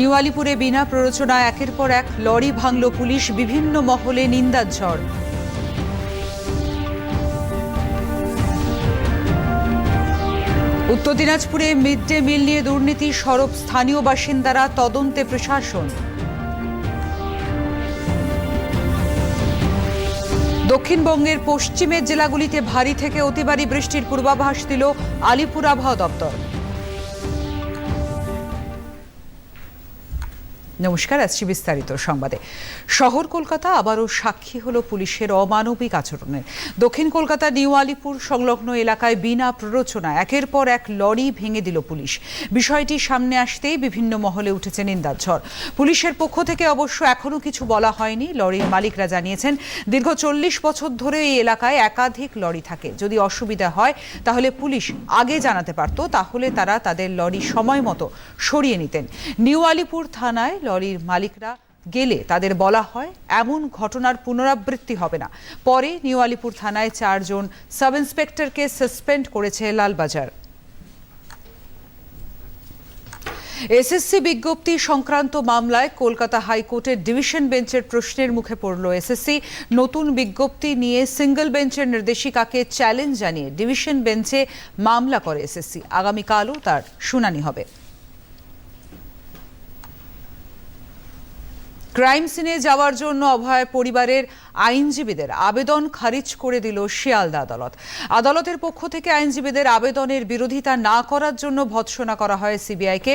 New আলিপুরে বিনা প্ররোচনায় একের পর এক লরি ভাঙল পুলিশ, বিভিন্ন মহলে নিন্দার ঝড়। উত্তর দিনাজপুরে মিড ডে মিল নিয়ে দুর্নীতি, সরব স্থানীয় বাসিন্দারা, তদন্তে প্রশাসন। দক্ষিণবঙ্গের পশ্চিমের জেলাগুলিতে ভারী থেকে অতি ভারী বৃষ্টির পূর্বাভাস দিল আলিপুর আবহাওয়া দপ্তর। নমস্কার আসছি বিস্তারিত সংবাদে। শহর কলকাতা আবারও সাক্ষী হলো পুলিশের অমানবিক আচরণের। দক্ষিণ কলকাতা নিউ আলিপুর সংলগ্ন এলাকায় বিনা প্ররোচনা একের পর এক লরি ভেঙে দিল পুলিশ। বিষয়টি সামনে আসতেই বিভিন্ন মহলে উঠেছে নিন্দার ঝড়। পুলিশের পক্ষ থেকে অবশ্য এখনও কিছু বলা হয়নি। লরির মালিকরা জানিয়েছেন, দীর্ঘ চল্লিশ বছর ধরে এই এলাকায় একাধিক লরি থাকে। যদি অসুবিধা হয়, তাহলে পুলিশ আগে জানাতে পারত, তাহলে তারা তাদের লরি সময় মতো সরিয়ে নিতেন। নিউ আলিপুর থানায় লরির মালিকরা গেলে তাদের বলা হয়, এমন ঘটনার পুনরাবৃত্তি হবে না। পরে নিউ আলিপুর থানায় চারজন সাব ইন্সপেক্টরকে সাসপেন্ড করেছে লালবাজার। এসএসসি বিজ্ঞপ্তি সংক্রান্ত মামলায় কলকাতা হাইকোর্টের ডিভিশন বেঞ্চের প্রশ্নের মুখে পড়ল এসএসসি। নতুন বিজ্ঞপ্তি নিয়ে সিঙ্গল বেঞ্চের নির্দেশিকাকে চ্যালেঞ্জ জানিয়ে ডিভিশন বেঞ্চে মামলা করে এসএসসি। আগামীকালও তার শুনানি হবে। ক্রাইম সিনে যাওয়ার জন্য অভয় পরিবারের আইনজীবীদের আবেদন খারিজ করে দিল শিয়ালদা আদালত। আদালতের পক্ষ থেকে আইনজীবীদের আবেদনের বিরোধিতা না করার জন্য ভৎসনা করা হয় সিবিআইকে।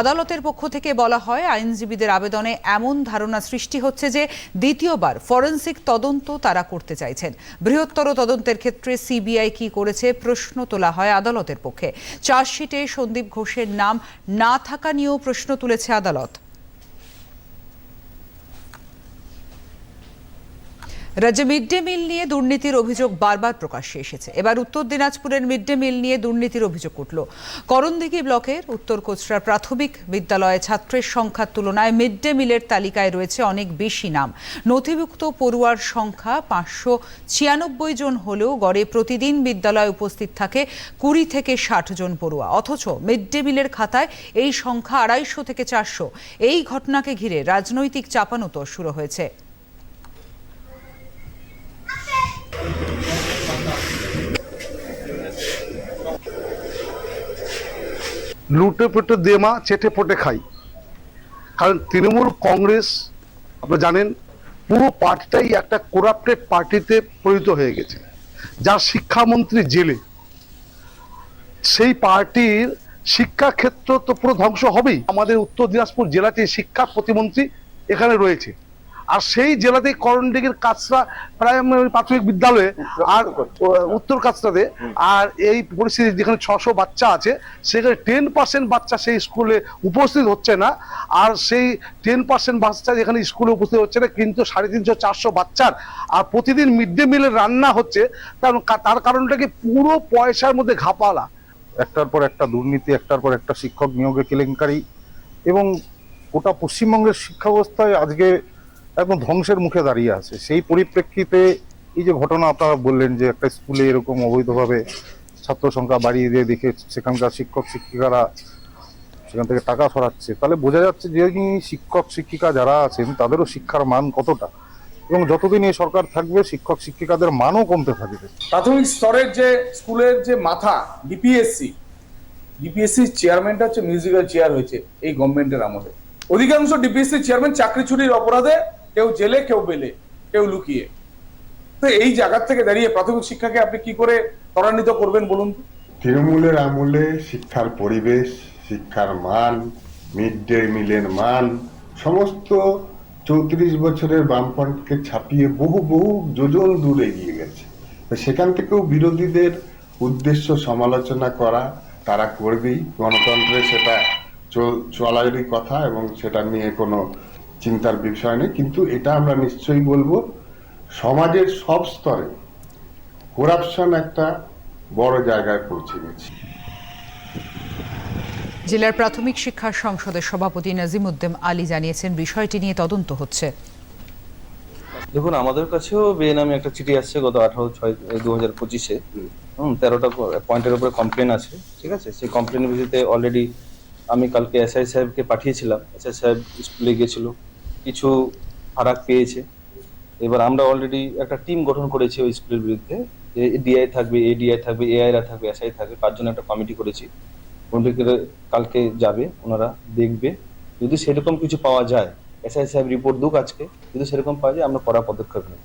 আদালতের পক্ষ থেকে বলা হয়, আইনজীবীদের আবেদনে এমন ধারণা সৃষ্টি হচ্ছে যে দ্বিতীয়বার ফরেন্সিক তদন্ত তারা করতে চাইছেন। বৃহত্তর তদন্তের ক্ষেত্রে সিবিআই কি করেছে প্রশ্ন তোলা হয় আদালতের পক্ষে। চার্জশিটে সন্দীপ ঘোষের নাম না থাকা নিয়েও প্রশ্ন তুলেছে আদালত। রাজ্যে মিড ডে মিল নিয়ে দুর্নীতির অভিযোগ বারবার প্রকাশ্যে এসেছে। এবার উত্তর দিনাজপুরের মিড ডে মিল নিয়ে দুর্নীতির অভিযোগ উঠল। করণদিঘি ব্লকের উত্তর কোচরা প্রাথমিক বিদ্যালয়ে ছাত্রের সংখ্যার তুলনায় মিড ডে মিলের তালিকায় রয়েছে অনেক বেশি নাম। নথিভুক্ত পড়ুয়ার সংখ্যা পাঁচশো ছিয়ানব্বই জন হলেও গড়ে প্রতিদিন বিদ্যালয়ে উপস্থিত থাকে কুড়ি থেকে ষাট জন পড়ুয়া। অথচ মিড ডে মিলের খাতায় এই সংখ্যা আড়াইশো থেকে চারশো। এই ঘটনাকে ঘিরে রাজনৈতিক চাপানুতো শুরু হয়েছে। লুটে পুটে দেমা চেটে পটে খাই। কারণ তৃণমূল কংগ্রেস, আপনারা জানেন, পুরো পার্টিটাই একটা করাপ্টেড পার্টিতে পরিণত হয়ে গেছে। যার শিক্ষামন্ত্রী জেলে। সেই পার্টির শিক্ষাক্ষেত্র তো পুরো ধ্বংস হবেই। আমাদের উত্তর দিনাজপুর জেলাতে শিক্ষা প্রতিমন্ত্রী এখানে রয়েছে। আর সেই জেলাতে করণডিগের কাছরা প্রাইমারি প্রাথমিক বিদ্যালয়ে আর উত্তর কাছরাতে আর এই পরিস্থিতি যেখানে ছশো বাচ্চা আছে, সেখানে টেন পার্সেন্ট বাচ্চা সেই স্কুলে উপস্থিত হচ্ছে না, আর সেই টেন পার্সেন্ট বাচ্চা যেখানে স্কুলে উপস্থিত হচ্ছে না, কিন্তু সাড়ে তিনশো, চারশো বাচ্চার, আর প্রতিদিন মিড ডে মিলের রান্না হচ্ছে, তার তার কারণটা কি পুরো পয়সার মধ্যে ঘাপালা? একটার পর একটা দুর্নীতি, একটার পর একটা শিক্ষক নিয়োগে কেলেঙ্কারি, এবং গোটা পশ্চিমবঙ্গের শিক্ষা ব্যবস্থায় আজকে একদম ধ্বংসের মুখে দাঁড়িয়ে আছে। সেই পরিপ্রেক্ষিতে এই যে ঘটনা আপনারা বললেন যে একটা স্কুলে এরকম অবৈধভাবে ছাত্র সংখ্যা বাড়িয়ে দিয়ে দেখে সেখানকার শিক্ষক, শিক্ষিকারা সেখান থেকে টাকা সরাচ্ছে, তাহলে বোঝা যাচ্ছে যে শিক্ষক, শিক্ষিকা যারা আছেন, তাদেরও শিক্ষার মান কতটা? এবং যতদিন এই সরকার থাকবে, শিক্ষক, শিক্ষিকাদের মানও কমতে থাকবে। প্রাথমিক স্তরের যে স্কুলের যে মাথা ডিপিএসসি ডিপিএসসি চেয়ারম্যানটা হচ্ছে মিউজিক্যাল চেয়ার হয়েছে এই গভর্নমেন্টের আমলে। অধিকাংশ ডিপিএসসি চেয়ারম্যান চাকরি চুরির অপরাধে কেউ জেলে, কেউ বেলে, কেউ লুকিয়ে। তো এই জায়গার থেকে দাঁড়িয়ে প্রাথমিক শিক্ষাকে আপনি কি করে ত্বরান্বিত করবেন বলুন তৃণমূলের আমলে শিক্ষার পরিবেশ, শিক্ষার মান, মিড ডে মিলের মান, সমস্ত চৌত্রিশ বছরের বামফ্রন্টকে ছাপিয়ে বহু বহু যোজন দূর এগিয়ে গেছে। সেখান থেকেও বিরোধীদের উদ্দেশ্য সমালোচনা করা, তারা করবেই। গণতন্ত্রে সেটা চল- চলারই কথা এবং সেটা নিয়ে কোনো চিন্তার বিষয় নেই কিন্তু এটা আমরা নিশ্চয়ই বলব সমাজের সব স্তরে করাপশন একটা বড় জায়গায় পৌঁছে গেছে। জেলার প্রাথমিক শিক্ষা সংসদের সভাপতি নাজিমুদ্দিন আলী জানিয়েছেন বিষয়টি নিয়ে তদন্ত হচ্ছে। দেখুন আমাদের কাছেও বেনামে একটা চিঠি আসছে গত আঠারো ছয় দু হাজার পঁচিশে। হুম। তেরোটা পয়েন্টের উপরে কমপ্লেন আছে ঠিক আছে? সেই কমপ্লেনের ভিত্তিতে অলরেডি আমি কালকে এসআই সাহেবকে পাঠিয়েছিলাম। এসআই সাহেব স্কুলে গেছিল কিছু ফারাক পেয়েছে। এবার আমরা অলরেডি একটা টিম গঠন করেছি ওই স্কুলের বিরুদ্ধে। ডিআই থাকবে এডিআই থাকবে এআইরা থাকবে এসআই থাকবে তার জন্য একটা কমিটি করেছি। কালকে যাবে, ওনারা দেখবে। যদি সেরকম কিছু পাওয়া যায় এসআই সাহেব রিপোর্ট দুক আজকে, যদি সেরকম পাওয়া যায়, আমরা করা পদক্ষেপ নেব।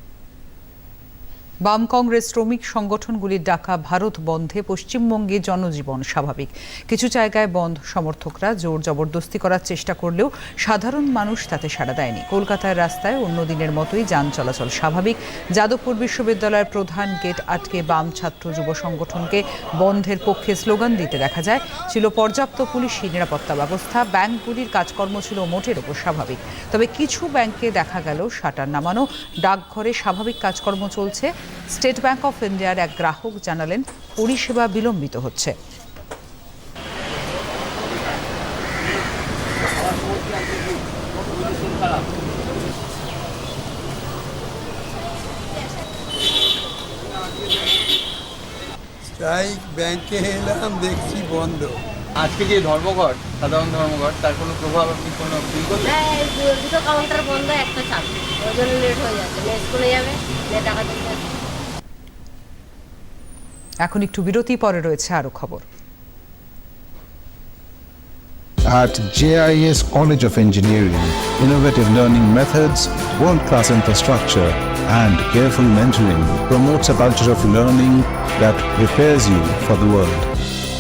বাম কংগ্রেস শ্রমিক সংগঠনগুলির ডাকা ভারত বন্ধে পশ্চিমবঙ্গে জনজীবন স্বাভাবিক। কিছু জায়গায় বন্ধ সমর্থকরা জোর জবরদস্তি করার চেষ্টা করলেও সাধারণ মানুষ তাতে সাড়া দেয়নি। কলকাতার রাস্তায় অন্য দিনের মতোই যান চলাচল স্বাভাবিক। যাদবপুর বিশ্ববিদ্যালয়ের প্রধান গেট আটকে বাম ছাত্র যুব সংগঠনকে বন্ধের পক্ষে স্লোগান দিতে দেখা যায়। ছিল পর্যাপ্ত পুলিশি নিরাপত্তা ব্যবস্থা, ব্যাংকগুলির কাজকর্ম ছিল মোটের ওপর স্বাভাবিক। তবে কিছু ব্যাংকে দেখা গেল শাটার নামানো। ডাকঘরে স্বাভাবিক কাজকর্ম চলছে। স্টেট ব্যাংক অফ ইন্ডিয়ার এক গ্রাহক জানালেন পরিষেবা বিলম্বিত হচ্ছে। স্ট্রাইক ব্যাংকে এলাম দেখছি বন্ধ। আজকে যে ধর্মঘট? সাধারণ ধর্মঘট? তার কোনো প্রভাব আপনি কোনো ফিল করলেন? হ্যাঁ দুটো কাউন্টার বন্ধ একটা চালু ওই জন্য লেট হয়ে যাচ্ছে। মেয়ে স্কুলে যাবে মেয়ে টাকা দিতে। এখন একটু বিরতি পরে রয়েছে আরও খবর At JIS College of Engineering, innovative learning methods, world-class infrastructure, and careful mentoring promotes a culture of learning that prepares you for the world.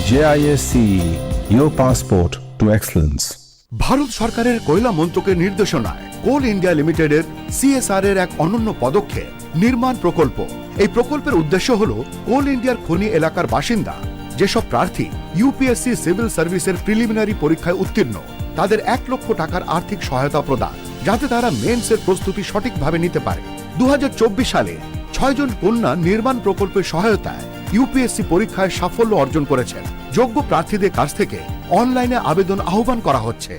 JIS CE, your passport to excellence. Bharat সরকারের কয়লা মন্ত্রকের নির্দেশনায় কোল ইন্ডিয়া লিমিটেডের CSR এর এক অনন্য পদক্ষেপ নির্মাণ প্রকল্প। এই প্রকল্পের উদ্দেশ্য হল কোল ইন্ডিয়ার খনি এলাকার বাসিন্দা, যেসব প্রার্থী ইউপিএসসি সিভিল সার্ভিসের প্রিলিমিনারি পরীক্ষায় উত্তীর্ণ, তাদের এক লক্ষ টাকার আর্থিক সহায়তা প্রদান, যাতে তারা মেন্সের প্রস্তুতি সঠিকভাবে নিতে পারে। দু হাজার চব্বিশ সালে ছয়জন কন্যা নির্মাণ প্রকল্পের সহায়তায় ইউপিএসসি পরীক্ষায় সাফল্য অর্জন করেছেন। যোগ্য প্রার্থীদের কাছ থেকে অনলাইনে আবেদন আহ্বান করা হচ্ছে।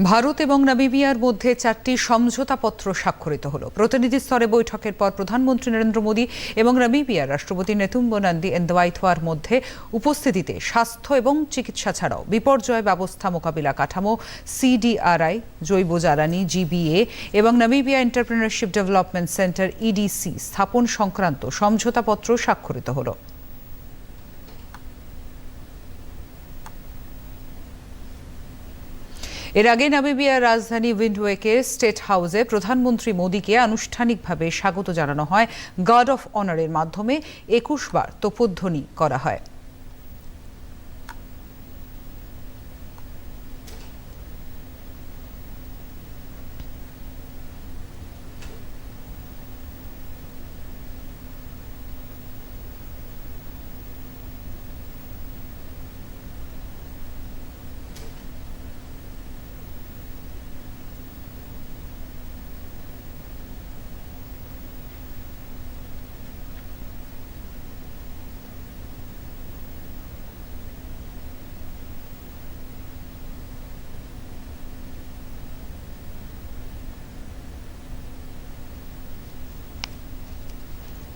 ভারত এবং নামিবিয়ার মধ্যে চারটি সমঝোতাপত্র স্বাক্ষরিত হল। প্রতিনিধি স্তরে বৈঠকের পর প্রধানমন্ত্রী নরেন্দ্র মোদী এবং নামিবিয়ার রাষ্ট্রপতি নেতুম্বো নান্দি এন্দওয়াইথোয়ার মধ্যে উপস্থিতিতে স্বাস্থ্য এবং চিকিৎসা ছাড়াও বিপর্যয় ব্যবস্থা মোকাবিলা কাঠামো, সিডিআরআই, জৈব জ্বালানি, জিবিএ এবং Namibia entrepreneurship development centre, EDC স্থাপন সংক্রান্ত সমঝোতাপত্র স্বাক্ষরিত হলো। এর আগে নামিবিয়ার রাজধানী উইন্ডওয়েকে স্টেট হাউসে প্রধানমন্ত্রী মোদীকে আনুষ্ঠানিকভাবে স্বাগত জানানো হয়। গার্ড অফ অনারের মাধ্যমে একুশবার তোপধ্বনি করা হয়।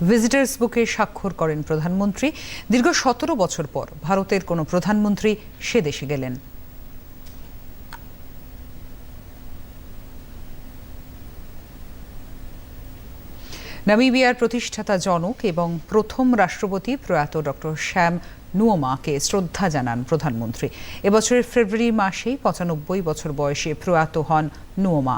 ভিজিটার্স বুকে স্বাক্ষর করেন প্রধানমন্ত্রী। দীর্ঘ সতেরো বছর পর ভারতের কোনো প্রধানমন্ত্রী সে দেশে গেলেন। নামিবিয়ার প্রতিষ্ঠাতা জনক এবং প্রথম রাষ্ট্রপতি প্রয়াত ডক্টর শ্যাম নুয়োমাকে শ্রদ্ধা জানান প্রধানমন্ত্রী। এবছরের ফেব্রুয়ারি মাসেই পঁচানব্বই বছর বয়সে প্রয়াত হন নুয়োমা।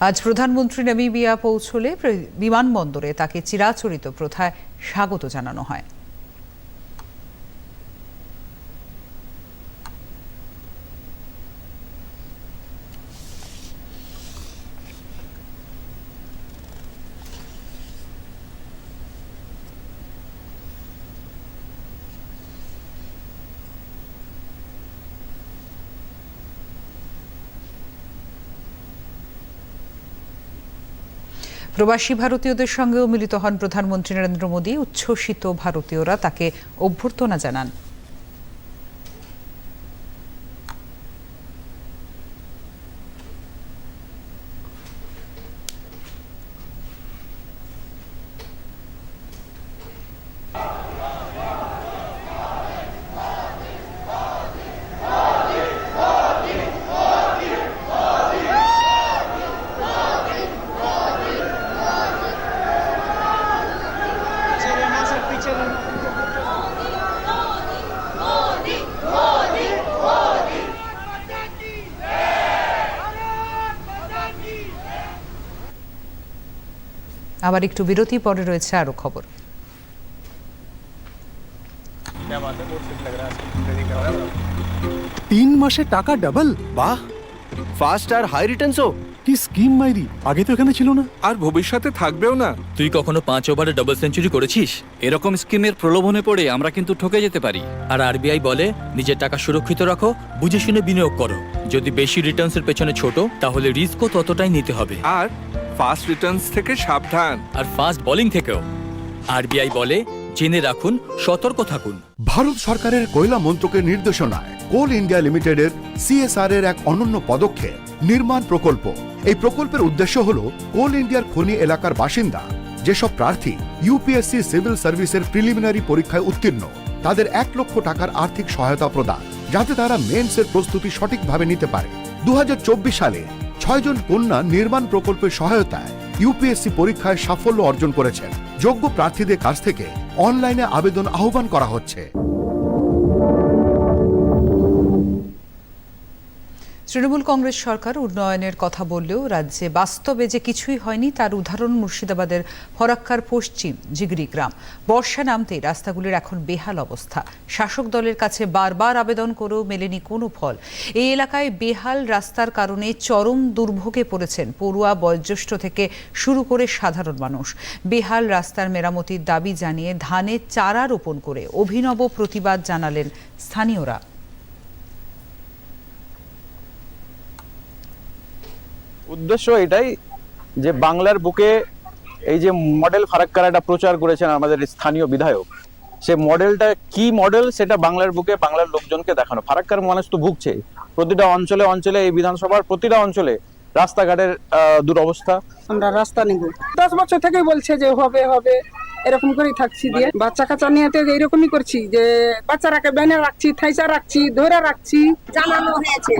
আজ প্রধানমন্ত্রী নামিবিয়া পৌঁছলে বিমানবন্দরে তাকে চিরাচরিত প্রথায় স্বাগত জানানো হয়। প্রবাসী ভারতীয়দের সঙ্গেও মিলিত হন প্রধানমন্ত্রী নরেন্দ্র মোদী। উচ্ছ্বসিত ভারতীয়রা তাকে অভ্যর্থনা জানান। আবার একটু বিরতি পরে রয়েছে আরও খবর। তিন মাসে টাকা ডাবল বাহ ফাস্ট আর হাই রিটার্নসও কি স্কিম মাইরি? আগে তো এখানে ছিল না। আর ভবিষ্যতে থাকবেও না। তুই কখনো পাঁচ ওভারে ডাবল সেঞ্চুরি করেছিস? এরকম স্কিমের প্রলোভনে পড়ে আমরা কিন্তু ঠকে যেতে পারি। আর আরবিআই বলে নিজের টাকা সুরক্ষিত রাখো বুঝে শুনে বিনিয়োগ করো। যদি বেশি রিটার্নসের পেছনে ছোট তাহলে রিস্কও ততটাই নিতে হবে। আর ফাস্ট রিটার্নস থেকে সাবধান। আর ফাস্ট বোলিং থেকেও। আরবিআই বলে জেনে রাখুন সতর্ক থাকুন। ভারত সরকারের কয়লা মন্ত্রকের নির্দেশনায় কোল ইন্ডিয়া লিমিটেডের সিএসআর এর এক অনন্য পদক্ষেপ নির্মাণ প্রকল্প। এই প্রকল্পের উদ্দেশ্য হল কোল ইন্ডিয়ার খনি এলাকার বাসিন্দা যেসব প্রার্থী ইউপিএসসি সিভিল সার্ভিসের প্রিলিমিনারি পরীক্ষায় উত্তীর্ণ। তাদের এক লক্ষ টাকার আর্থিক সহায়তা প্রদান, যাতে তারা মেন্সের প্রস্তুতি সঠিকভাবে নিতে পারে। দু হাজার চব্বিশ সালে ছয়জন কন্যা নির্মাণ প্রকল্পের সহায়তায় ইউপিএসসি পরীক্ষায় সাফল্য অর্জন করেছেন। যোগ্য প্রার্থীদের কাছ থেকে অনলাইনে আবেদন আহ্বান করা হচ্ছে। তৃণমূল কংগ্রেস সরকার উন্নয়নের কথা বললেও রাজ্যে বাস্তবে যে কিছুই হয়নি তার উদাহরণ মুর্শিদাবাদের ফরাক্কার পশ্চিম জিগরি গ্রাম। বর্ষা নামতেই রাস্তাগুলির এখন বেহাল অবস্থা। শাসক দলের কাছে বারবার আবেদন করেও মেলেনি কোনো ফল। এই এলাকায় বেহাল রাস্তার কারণে চরম দুর্ভোগে পড়েছেন পড়ুয়া বয়োজ্যেষ্ঠ থেকে শুরু করে সাধারণ মানুষ। বেহাল রাস্তার মেরামতির দাবি জানিয়ে ধানের চারা রোপণ করে অভিনব প্রতিবাদ জানালেন স্থানীয়রা। উদ্দেশ্য এটাই যে বাংলার বুকে এই যে মডেল ফারাক্কার একটা প্রচার করেছেন আমাদের স্থানীয় বিধায়ক সে মডেলটা কি মডেল সেটা বাংলার বুকে বাংলার লোকজনকে দেখানো। ফারাক্কার মানুষ তো ভুগছে। প্রতিটা অঞ্চলে অঞ্চলে এই বিধানসভার প্রতিটা অঞ্চলে রাস্তাঘাটের আহ, দুরবস্থা। আমরা রাস্তা নিব। দশ বছর থেকেই বলছে যে হবে হবে এরকম করেই থাকছি দিয়ে। বাচ্চা কাচ্চা নিয়ে তো এইরকমই করছি যে বাচ্চারাকে বেনে রাখছি থাইসা রাখছি ধরে রাখছি। জানানো হয়েছে।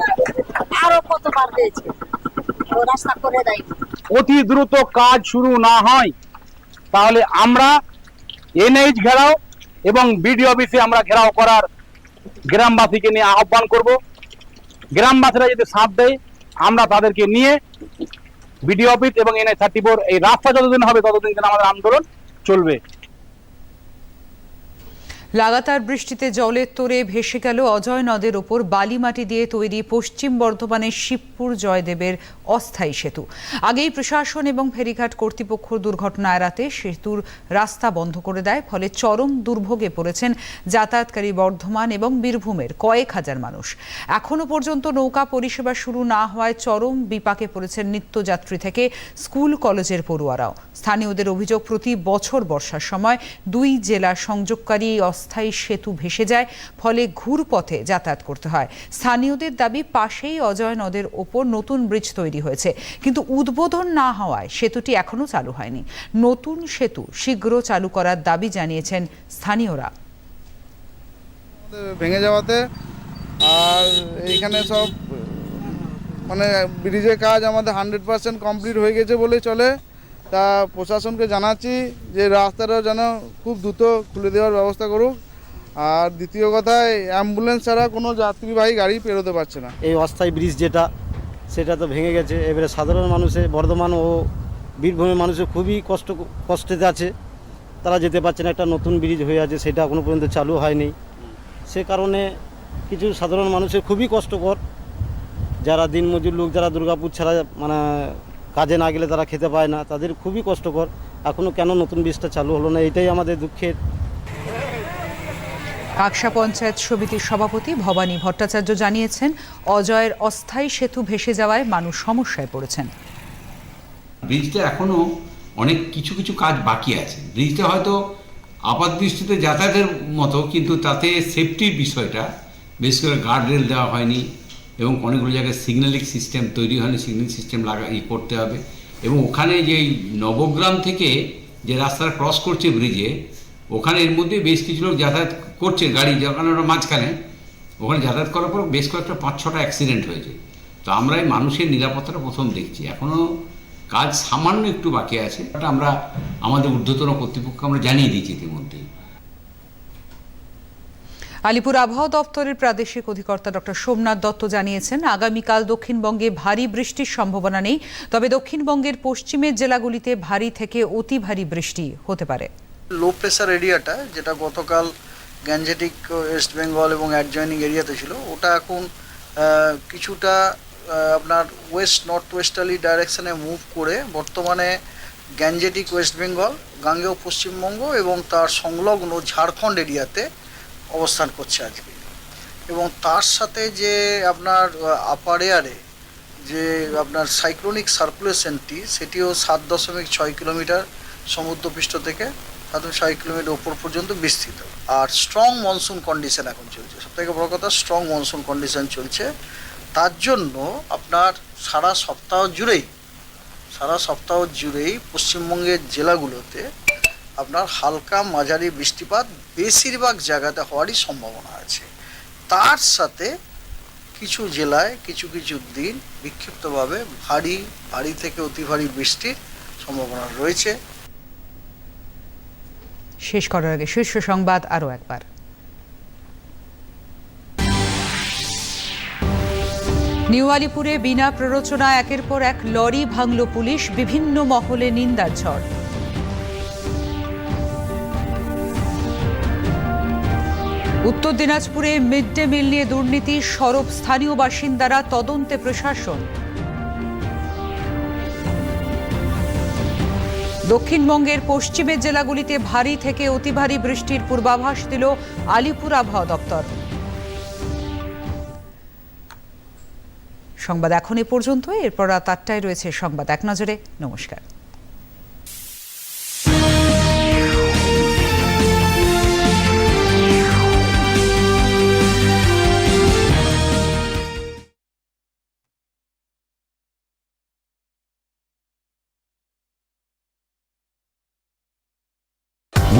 আরও কতবার হয়েছে। অতি দ্রুত কাজ শুরু না হয়, তাহলে আমরা এনএইচ ঘেরাও এবং বিডিও অফিসে আমরা ঘেরাও করার গ্রামবাসীকে নিয়ে আহ্বান করব। গ্রামবাসীরা যদি সাথ দেয়, আমরা তাদেরকে নিয়ে বিডিও অফিস এবং এনএইচ থার্টি ফোর এই রাস্তা যতদিন হবে, ততদিন আমাদের আন্দোলন চলবে। লাগাতার বৃষ্টিতে জলের তোরে ভেসে গেল অজয় নদের ওপর বালি মাটি দিয়ে তৈরি পশ্চিম বর্ধমানের শিবপুর জয়দেবের অস্থায়ী সেতু। আগেই প্রশাসন এবং ফেরিঘাট কর্তৃপক্ষ দুর্ঘটনা এড়াতে সেতুর রাস্তা বন্ধ করে দেয়, ফলে চরম দুর্ভোগে পড়েছেন যাতায়াতকারী বর্ধমান এবং বীরভূমের কয়েক হাজার মানুষ। এখনও পর্যন্ত নৌকা পরিষেবা শুরু না হওয়ায় চরম বিপাকে পড়েছেন নিত্যযাত্রী থেকে স্কুল কলেজের পড়ুয়ারাও। স্থানীয়দের অভিযোগ, প্রতি বছর বর্ষার সময় দুই জেলা সংযোগকারী এই অস্থায়ী সেতু ভেসে যায়, ফলে ঘুরপথে যাতায়াত করতে হয়। স্থানীয়দের দাবি, পাশেই অজয় নদের ওপর নতুন ব্রিজ তৈরি হয়েছে। কিন্তু উদ্বোধন না হওয়ায় সেতুটি এখনও চালু হয়নি। নতুন সেতু শীঘ্র চালু করার দাবি জানিয়েছেন স্থানীয়রা। ভেঙে যাওয়াতে আর এইখানে সব মানে ব্রিজের কাজ আমাদের হান্ড্রেড পার্সেন্ট কমপ্লিট হয়ে গেছে বলে চলে। তা প্রশাসনকে জানাচ্ছি যে রাস্তাটা যেন খুব দ্রুত খুলে দেওয়ার ব্যবস্থা করুক। আর দ্বিতীয় কথায় অ্যাম্বুলেন্স ছাড়া কোনো যাত্রীবাহী গাড়ি পেরোতে পারছে না। এই অস্থায়ী ব্রিজ যেটা, সেটা তো ভেঙে গেছে। এবারে সাধারণ মানুষে, বর্ধমান ও বীরভূমের মানুষের খুবই কষ্ট, কষ্টেতে আছে। তারা যেতে পারছে না। একটা নতুন ব্রিজ হয়ে আছে, সেটা এখনও পর্যন্ত চালু হয়নি। সে কারণে কিছু সাধারণ মানুষের খুবই কষ্টকর। যারা দিনমজুর লোক, যারা দুর্গাপুর ছাড়া মানে কাজে না গেলে তারা খেতে পায় না তাদের খুবই কষ্টকর। এখনও কেন নতুন ব্রিজটা চালু হলো না এটাই আমাদের দুঃখের। কাকসা পঞ্চায়েত সমিতির সভাপতি ভবানী ভট্টাচার্য জানিয়েছেন অজয়ের অস্থায়ী সেতু ভেসে যাওয়ায় মানুষ সমস্যায় পড়েছেন। ব্রিজটা এখনও অনেক কিছু কিছু কাজ বাকি আছে। ব্রিজটা হয়তো আপাত দৃষ্টিতে যাতায়াতের মতো কিন্তু তাতে সেফটির বিষয়টা বিশেষ করে গার্ড রেল দেওয়া হয়নি এবং অনেকগুলো জায়গায় সিগন্যালিং সিস্টেম তৈরি হয়নি সিগন্যালিং সিস্টেম লাগা, ই করতে হবে। এবং ওখানে যে নবগ্রাম থেকে যে রাস্তাটা ক্রস করছে ব্রিজে ওখানে এর মধ্যে বেশ কিছু লোক যাতায়াত করছে গাড়ি যখন ওরা মাঝখানে। ওখানে যাতায়াত করার পর বেশ কয়েকটা পাঁচ ছটা অ্যাক্সিডেন্ট হয়েছে। তো আমরা এই মানুষের নিরাপত্তাটা প্রথম দেখছি। এখনও কাজ সামান্য একটু বাকি আছে আমরা, আমাদের ঊর্ধ্বতন কর্তৃপক্ষ আমরা জানিয়ে দিয়েছি ইতিমধ্যেই। আলিপুর আবহাওয়া দপ্তরের প্রাদেশিক অধিকর্তা ডক্টর সোমনাথ দত্ত জানিয়েছেন, আগামীকাল দক্ষিণবঙ্গে ভারী বৃষ্টির সম্ভাবনা নেই। তবে দক্ষিণবঙ্গের পশ্চিমের জেলাগুলিতে ভারী থেকে অতি ভারী বৃষ্টি হতে পারে। লো প্রেসার এরিয়াটা যেটা গতকাল গ্যাঞ্জেটিক ওয়েস্ট বেঙ্গল এবং অ্যাডজয়নিং এরিয়াতে ছিল, ওটা এখন কিছুটা আপনার ওয়েস্ট নর্থ ওয়েস্টার্লি ডাইরেকশানে মুভ করে বর্তমানে গ্যাঞ্জেটিক ওয়েস্ট বেঙ্গল গাঙ্গেয় পশ্চিমবঙ্গ এবং তার সংলগ্ন ঝাড়খণ্ড এরিয়াতে অবস্থান করছে আজকে। এবং তার সাথে যে আপনার আপার এয়ারে যে আপনার সাইক্লোনিক সার্কুলেশনটি সেটিও সাত দশমিক ছয় কিলোমিটার সমুদ্রপৃষ্ঠ থেকে সাত ছয় কিলোমিটার উপর পর্যন্ত বিস্তৃত। আর স্ট্রং মনসুন কন্ডিশন এখন চলছে। সব থেকে বড় কথা স্ট্রং মনসুন কন্ডিশন চলছে। তার জন্য আপনার সারা সপ্তাহ জুড়েই, সারা সপ্তাহ জুড়েই পশ্চিমবঙ্গের জেলাগুলোতে আপনার হালকা মাঝারি বৃষ্টিপাত বেশিরভাগ জায়গাতে হওয়ারই সম্ভাবনা আছে। তার সাথে কিছু জেলায় কিছু কিছু দিন বিক্ষিপ্তভাবে ভারী ভারী থেকে অতি ভারী বৃষ্টির সম্ভাবনা রয়েছে। শেষ করার আগে শীর্ষ সংবাদ আরও একবার। নিউ আলিপুরে বিনা প্ররোচনা একের পর এক লরি ভাঙল পুলিশ, বিভিন্ন মহলে নিন্দার ঝড়। উত্তর দিনাজপুরে মিড ডে মিল নিয়ে দুর্নীতি, সরব স্থানীয় বাসিন্দারা, তদন্তে প্রশাসন। দক্ষিণবঙ্গের পশ্চিমের জেলাগুলিতে ভারী থেকে অতি ভারী বৃষ্টির পূর্বাভাস দিল আলিপুর আবহাওয়া দপ্তর। সংবাদ এখন এ পর্যন্ত এরপর রাত আটটায় রয়েছে সংবাদ। এক নজরে, নমস্কার।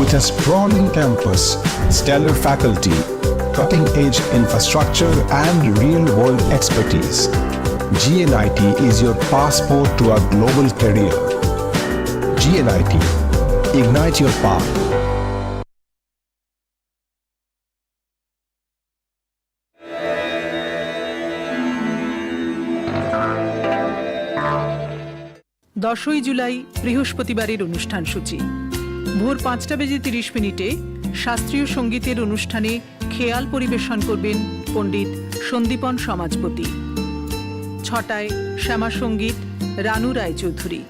With a sprawling campus, stellar faculty, cutting edge infrastructure, and real world expertise, GNIT is your passport to a global career. GNIT, ignite your path. দশই জুলাই বৃহস্পতিবারের অনুষ্ঠান সূচি ভোর পাঁচটা বেজে তিরিশ মিনিটে শাস্ত্রীয় সঙ্গীতের অনুষ্ঠানে খেয়াল পরিবেশন করবেন পণ্ডিত সন্দীপন সমাজপতি। ছটায় শ্যামা সংগীত রানু রায়চৌধুরী।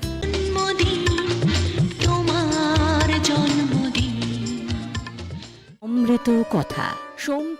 অমৃত কথা। সোম